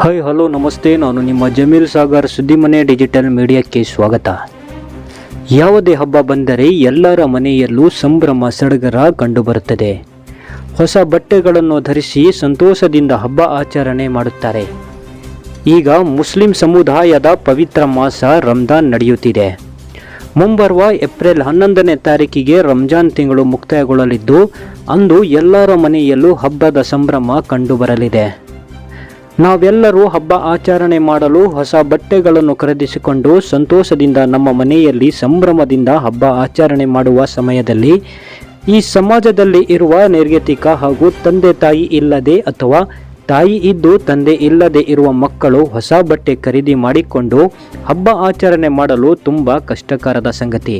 Hi hello, ನಮಸ್ತೆ. ನಾನು ನಿಮ್ಮ ಜಮೀಲ್ ಸಾಗರ್ ಸುದ್ದಿಮನೆ ಡಿಜಿಟಲ್ ಮೀಡಿಯಾಕ್ಕೆ ಸ್ವಾಗತ. ಯಾವುದೇ ಹಬ್ಬ ಬಂದರೆ ಎಲ್ಲರ ಮನೆಯಲ್ಲೂ ಸಂಭ್ರಮ, ಸಡಗರ ಕಂಡುಬರುತ್ತದೆ. ಹೊಸ ಬಟ್ಟೆಗಳನ್ನು ಧರಿಸಿ ಸಂತೋಷದಿಂದ ಹಬ್ಬ ಆಚರಣೆ ಮಾಡುತ್ತಾರೆ. ಈಗ ಮುಸ್ಲಿಂ ಸಮುದಾಯದ ಪವಿತ್ರ ಮಾಸ ರಂಜಾನ್ ನಡೆಯುತ್ತಿದೆ. ಮುಂಬರುವ ಏಪ್ರಿಲ್ ಹನ್ನೊಂದನೇ ತಾರೀಕಿಗೆ ರಂಜಾನ್ ತಿಂಗಳು ಮುಕ್ತಾಯಗೊಳ್ಳಲಿದ್ದು, ಅಂದು ಎಲ್ಲರ ಮನೆಯಲ್ಲೂ ಹಬ್ಬದ ಸಂಭ್ರಮ ಕಂಡುಬರಲಿದೆ. ನಾವೆಲ್ಲರೂ ಹಬ್ಬ ಆಚರಣೆ ಮಾಡಲು ಹೊಸ ಬಟ್ಟೆಗಳನ್ನು ಖರೀದಿಸಿಕೊಂಡು ಸಂತೋಷದಿಂದ ನಮ್ಮ ಮನೆಯಲ್ಲಿ ಸಂಭ್ರಮದಿಂದ ಹಬ್ಬ ಆಚರಣೆ ಮಾಡುವ ಸಮಯದಲ್ಲಿ ಈ ಸಮಾಜದಲ್ಲಿ ಇರುವ ನಿರ್ಗತಿಕ ಹಾಗೂ ತಂದೆ ತಾಯಿ ಇಲ್ಲದೆ ಅಥವಾ ತಾಯಿ ಇದ್ದು ತಂದೆ ಇಲ್ಲದೆ ಇರುವ ಮಕ್ಕಳು ಹೊಸ ಬಟ್ಟೆ ಖರೀದಿ ಮಾಡಿಕೊಂಡು ಹಬ್ಬ ಆಚರಣೆ ಮಾಡಲು ತುಂಬ ಕಷ್ಟಕರದ ಸಂಗತಿ.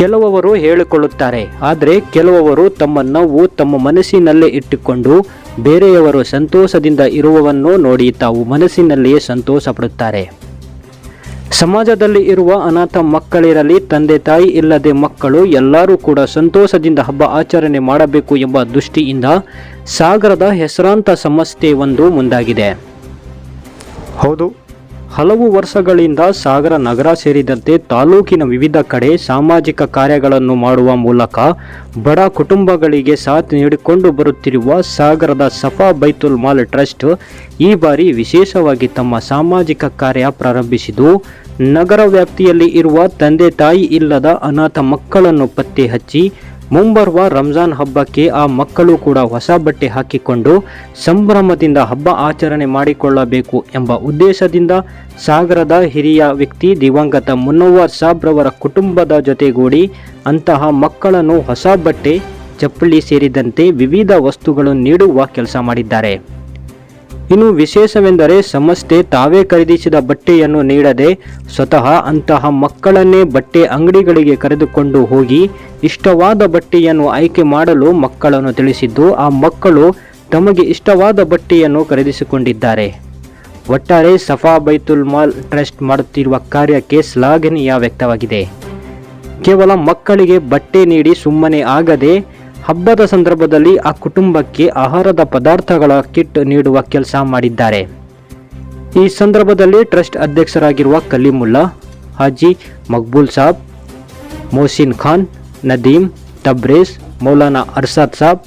ಕೆಲವರು ಹೇಳಿಕೊಳ್ಳುತ್ತಾರೆ, ಆದರೆ ಕೆಲವರು ತಮ್ಮ ನೋವು ತಮ್ಮ ಮನಸ್ಸಿನಲ್ಲೇ ಇಟ್ಟುಕೊಂಡು ಬೇರೆಯವರು ಸಂತೋಷದಿಂದ ಇರುವವನ್ನು ನೋಡಿ ತಾವು ಮನಸ್ಸಿನಲ್ಲಿಯೇ ಸಂತೋಷ ಪಡುತ್ತಾರೆ ಸಮಾಜದಲ್ಲಿ ಇರುವ ಅನಾಥ ಮಕ್ಕಳಿರಲಿ, ತಂದೆ ತಾಯಿ ಇಲ್ಲದೆ ಮಕ್ಕಳು ಎಲ್ಲರೂ ಕೂಡ ಸಂತೋಷದಿಂದ ಹಬ್ಬ ಆಚರಣೆ ಮಾಡಬೇಕು ಎಂಬ ದೃಷ್ಟಿಯಿಂದ ಸಾಗರದ ಹೆಸರಾಂತ ಸಮಸ್ಯೆ ಒಂದು ಮುಂದಾಗಿದೆ. ಹೌದು. ಹಲವು ವರ್ಷಗಳಿಂದ ಸಾಗರ ನಗರ ಸೇರಿದಂತೆ ತಾಲೂಕಿನ ವಿವಿಧ ಕಡೆ ಸಾಮಾಜಿಕ ಕಾರ್ಯಗಳನ್ನು ಮಾಡುವ ಮೂಲಕ ಬಡ ಕುಟುಂಬಗಳಿಗೆ ಸಾಥ್ ನೀಡಿಕೊಂಡು ಬರುತ್ತಿರುವ ಸಾಗರದ ಸಫಾ ಬೈತುಲ್ ಮಾಲ್ ಟ್ರಸ್ಟ್ ಈ ಬಾರಿ ವಿಶೇಷವಾಗಿ ತಮ್ಮ ಸಾಮಾಜಿಕ ಕಾರ್ಯ ಪ್ರಾರಂಭಿಸಿದ್ದು, ನಗರ ವ್ಯಾಪ್ತಿಯಲ್ಲಿ ಇರುವ ತಂದೆ ತಾಯಿ ಇಲ್ಲದ ಅನಾಥ ಮಕ್ಕಳನ್ನು ಪತ್ತೆ ಹಚ್ಚಿ ಮುಂಬರುವ ರಂಜಾನ್ ಹಬ್ಬಕ್ಕೆ ಆ ಮಕ್ಕಳು ಕೂಡ ಹೊಸ ಬಟ್ಟೆ ಹಾಕಿಕೊಂಡು ಸಂಭ್ರಮದಿಂದ ಹಬ್ಬ ಆಚರಣೆ ಮಾಡಿಕೊಳ್ಳಬೇಕು ಎಂಬ ಉದ್ದೇಶದಿಂದ ಸಾಗರದ ಹಿರಿಯ ವ್ಯಕ್ತಿ ದಿವಂಗತ ಮುನ್ನವ್ವರ್ ಸಾಬ್ರವರ ಕುಟುಂಬದ ಜೊತೆಗೂಡಿ ಅಂತಹ ಮಕ್ಕಳನ್ನು ಹೊಸ ಬಟ್ಟೆ, ಚಪ್ಪಲಿ ಸೇರಿದಂತೆ ವಿವಿಧ ವಸ್ತುಗಳನ್ನು ನೀಡುವ ಕೆಲಸ ಮಾಡಿದ್ದಾರೆ. ಇನ್ನು ವಿಶೇಷವೆಂದರೆ ಸಂಸ್ಥೆ ತಾವೇ ಖರೀದಿಸಿದ ಬಟ್ಟೆಯನ್ನು ನೀಡದೆ ಸ್ವತಃ ಅಂತಹ ಮಕ್ಕಳನ್ನೇ ಬಟ್ಟೆ ಅಂಗಡಿಗಳಿಗೆ ಕರೆದುಕೊಂಡು ಹೋಗಿ ಇಷ್ಟವಾದ ಬಟ್ಟೆಯನ್ನು ಆಯ್ಕೆ ಮಾಡಲು ಮಕ್ಕಳನ್ನು ತಿಳಿಸಿದ್ದು, ಆ ಮಕ್ಕಳು ತಮಗೆ ಇಷ್ಟವಾದ ಬಟ್ಟೆಯನ್ನು ಖರೀದಿಸಿಕೊಂಡಿದ್ದಾರೆ. ಒಟ್ಟಾರೆ ಸಫಾ ಬೈತುಲ್ ಮಾಲ್ ಟ್ರಸ್ಟ್ ಮಾಡುತ್ತಿರುವ ಕಾರ್ಯಕ್ಕೆ ಶ್ಲಾಘನೀಯ ವ್ಯಕ್ತವಾಗಿದೆ. ಕೇವಲ ಮಕ್ಕಳಿಗೆ ಬಟ್ಟೆ ನೀಡಿ ಸುಮ್ಮನೆ ಆಗದೆ ಹಬ್ಬದ ಸಂದರ್ಭದಲ್ಲಿ ಆ ಕುಟುಂಬಕ್ಕೆ ಆಹಾರದ ಪದಾರ್ಥಗಳ ಕಿಟ್ ನೀಡುವ ಕೆಲಸ ಮಾಡಿದ್ದಾರೆ. ಈ ಸಂದರ್ಭದಲ್ಲಿ ಟ್ರಸ್ಟ್ ಅಧ್ಯಕ್ಷರಾಗಿರುವ ಕಲೀಮುಲ್ಲಾ, ಹಾಜಿ ಮಕ್ಬೂಲ್ ಸಾಬ್, ಮೊಹಸಿನ್ ಖಾನ್, ನದೀಮ್ ತಬ್ರೇಸ್ ಮೌಲಾನಾ ಅರ್ಸಾದ್ ಸಾಬ್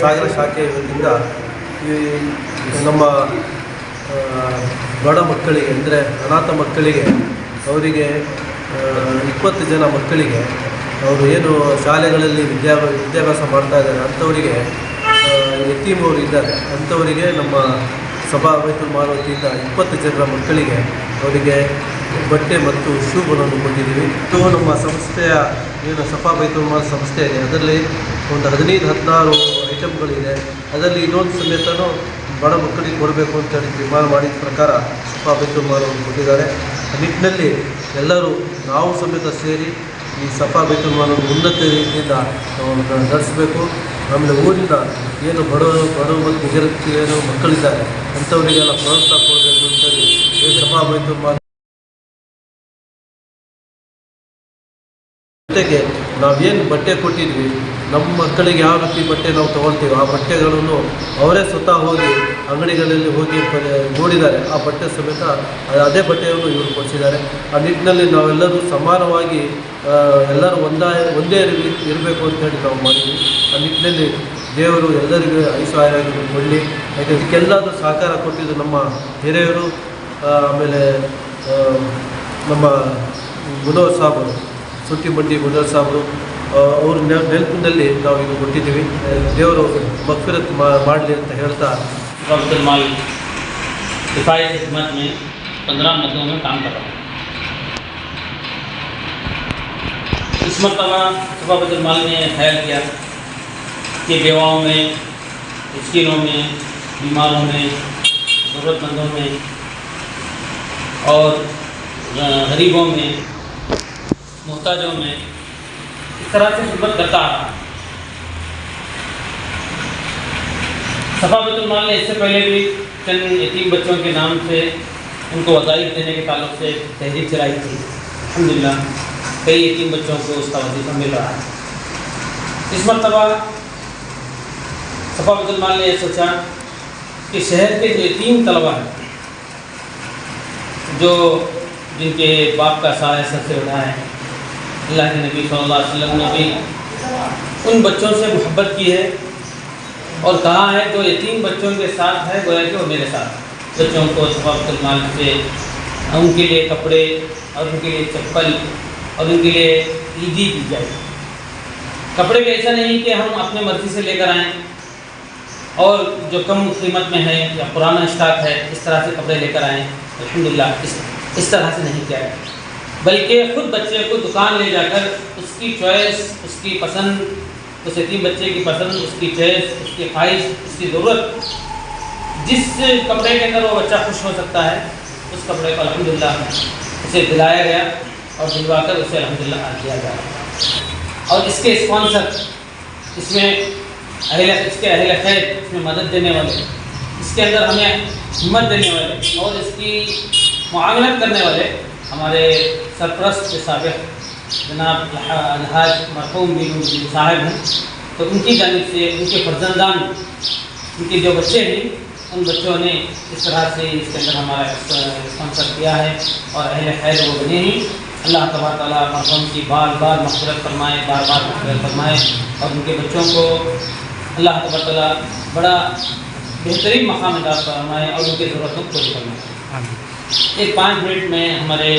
ಸಾಗರ ಶಾಖೆ ಈ ನಮ್ಮ ಬಡ ಮಕ್ಕಳಿಗೆ, ಅಂದರೆ ಅನಾಥ ಮಕ್ಕಳಿಗೆ, ಅವರಿಗೆ ಇಪ್ಪತ್ತು ಜನ ಮಕ್ಕಳಿಗೆ, ಅವರು ಏನು ಶಾಲೆಗಳಲ್ಲಿ ವಿದ್ಯಾ ವಿದ್ಯಾಭ್ಯಾಸ ಮಾಡ್ತಾ ಇದ್ದಾರೆ, ಅಂಥವರಿಗೆ ಎತ್ತೀಮವರು ಇದ್ದಾರೆ. ಅಂಥವರಿಗೆ ನಮ್ಮ ಸಭಾ ವತಿಯಿಂದ ಇಪ್ಪತ್ತು ಜನರ ಮಕ್ಕಳಿಗೆ ಅವರಿಗೆ ಬಟ್ಟೆ ಮತ್ತು ಶೂಗಳನ್ನು ಕೊಟ್ಟಿದ್ದೀವಿ. ಇದು ನಮ್ಮ ಸಂಸ್ಥೆಯ, ಏನು ಸಫಾ ಬೈತುಲ್ ಮಾಲ್ ಸಂಸ್ಥೆ ಇದೆ. ಅದರಲ್ಲಿ ಒಂದು ಹದಿನೈದು, ಹದಿನಾರು ಐಟಮ್ಗಳಿದೆ ಅದರಲ್ಲಿ ಇನ್ನೊಂದು ಸಮೇತನೂ ಬಡ ಮಕ್ಕಳಿಗೆ ಕೊಡಬೇಕು ಅಂತೇಳಿ ತೀರ್ಮಾನ ಮಾಡಿದ ಪ್ರಕಾರ ಬೈತುಲ್ ಮಾಲ್ ಅವರು ಕೊಟ್ಟಿದ್ದಾರೆ. ಆ ನಿಟ್ಟಿನಲ್ಲಿ ಎಲ್ಲರೂ ನಾವು ಸಮೇತ ಸೇರಿ ಈ ಸಫಾ ಬೈತುಲ್ ಮಾಲನ್ನು ಉನ್ನತ ರೀತಿಯಿಂದ ನಡೆಸಬೇಕು ಆಮೇಲೆ ಊರಿನ ಏನು ಬಡವರು ಬಡವರು ಮತ್ತು ನಿಜರಕ್ಕೆ ಏನು ಮಕ್ಕಳಿದ್ದಾರೆ ಅಂಥವರಿಗೆಲ್ಲ ಪ್ರೋತ್ಸಾಹ ಕೊಡಬೇಕು ಅಂತೇಳಿ ಈ ಸಫಾ ಬೈತು ಮಾಲ್ ಜೊತೆಗೆ ನಾವೇನು ಬಟ್ಟೆ ಕೊಟ್ಟಿದ್ವಿ ನಮ್ಮ ಮಕ್ಕಳಿಗೆ ಯಾವ ರೀತಿ ಬಟ್ಟೆ ನಾವು ತೊಗೊಳ್ತೀವಿ ಆ ಬಟ್ಟೆಗಳನ್ನು ಅವರೇ ಸ್ವತಃ ಹೋಗಿ ಅಂಗಡಿಗಳಲ್ಲಿ ಹೋಗಿ ನೋಡಿದ್ದಾರೆ. ಆ ಬಟ್ಟೆ ಸಮೇತ ಅದೇ ಬಟ್ಟೆಯನ್ನು ಇವರು ಕೊಡಿಸಿದ್ದಾರೆ. ಆ ನಿಟ್ಟಿನಲ್ಲಿ ನಾವೆಲ್ಲರೂ ಸಮಾನವಾಗಿ ಎಲ್ಲರೂ ಒಂದೇ ರೀತಿ ಇರಬೇಕು ಅಂತೇಳಿ ನಾವು ಮಾಡಿದ್ವಿ. ಆ ನಿಟ್ಟಿನಲ್ಲಿ ದೇವರು ಎಲ್ಲರಿಗೂ ಐಶ್ವರ್ಯ ಕೊಡಲಿ ಯಾಕೆ ಇದಕ್ಕೆಲ್ಲರೂ ಸಹಕಾರ ಕೊಟ್ಟಿದ್ದು ನಮ್ಮ ಹಿರಿಯರು ಆಮೇಲೆ ನಮ್ಮ ಮುನೋರ್ ಸಾಬರು ಸುಟ್ಟಿ ಮುನೋರ್ ಸಾಬರು ಅವರು ನೆನಪಿನಲ್ಲಿ ನಾವು ಇದು ಕೊಟ್ಟಿದ್ದೀವಿ. ದೇವರು ಮಕ್ಫಿರತ್ ಮಾಡಲಿ ಅಂತ ಹೇಳ್ತಾ المال دفاعی خدمت میں پندرہ مدوں میں کام کر رہا ہوں اس مرتبہ صبح بد المال نے خیال کیا کہ بیواؤں میں مسکینوں میں بیماروں میں ضرورت مندوں میں اور غریبوں میں محتاجوں میں اس طرح سے خدمت کرتا آ رہا۔ صفابت المال نے اس سے پہلے بھی چند یتیم بچوں کے نام سے ان کو وظائف دینے کے تعلق سے تحریر چلائی تھی۔ الحمدللہ، کئی یتیم بچوں کو اس کا وظیفہ مل رہا ہے۔ اس مرتبہ صفابت المال نے یہ سوچا کہ شہر کے جو یتیم طلبا ہیں، جو جن کے باپ کا سایہ سب سے بڑا ہے اللہ کے نبی صلی اللہ علیہ وسلم نے بھی ان بچوں سے محبت کی ہے اور کہا ہے جو یتیم بچوں کے ساتھ ہے، گویا کہ وہ میرے ساتھ بچوں کو شفاف المال سے، ان کے لیے کپڑے اور ان کے لیے چپل اور ان کے لیے عیدی دی جائے۔ کپڑے بھی ایسا نہیں کہ ہم اپنے مرضی سے لے کر آئیں اور جو کم قیمت میں ہے یا پرانا اسٹاک ہے، اس طرح سے کپڑے لے کر آئیں۔ الحمدللہ، اس اس طرح سے نہیں کیا۔ ہے بلکہ خود بچے کو دکان لے جا کر اس کی چوائس، اس کی پسند، اس یتیم بچے کی پسند، اس کی چوائس اس کی خواہش، اس کی ضرورت، جس کپڑے کے اندر وہ بچہ خوش ہو سکتا ہے، اس کپڑے کو الحمدللہ اسے دلایا گیا اور دلوا کر اسے الحمدللہ للہ کیا گیا اور اس کے اسپانسر، اس میں اہل اس کے اہل خیر، اس میں مدد دینے والے، اس کے اندر ہمیں ہمت دینے والے اور اس کی معاونت کرنے والے ہمارے سرپرست کے سابق جناب الحاج مرحوم بین صاحب ہیں۔ تو ان کی جانب سے ان کے فرزندان، ان کے جو بچے ہیں، ان بچوں نے اس طرح سے اس کے اندر ہمارا اسپانسر کیا ہے اور اہل خیر وہ بنے ہیں۔ اللہ تبار تعالیٰ مرحوم کی بار بار مغفرت فرمائے، بار بار مغفرت فرمائے اور ان کے بچوں کو اللہ تبار تعالیٰ بڑا بہترین مقام ادا فرمائے اور ان کے ضرورتوں کو بھی فرمائے۔ ایک پانچ منٹ میں ہمارے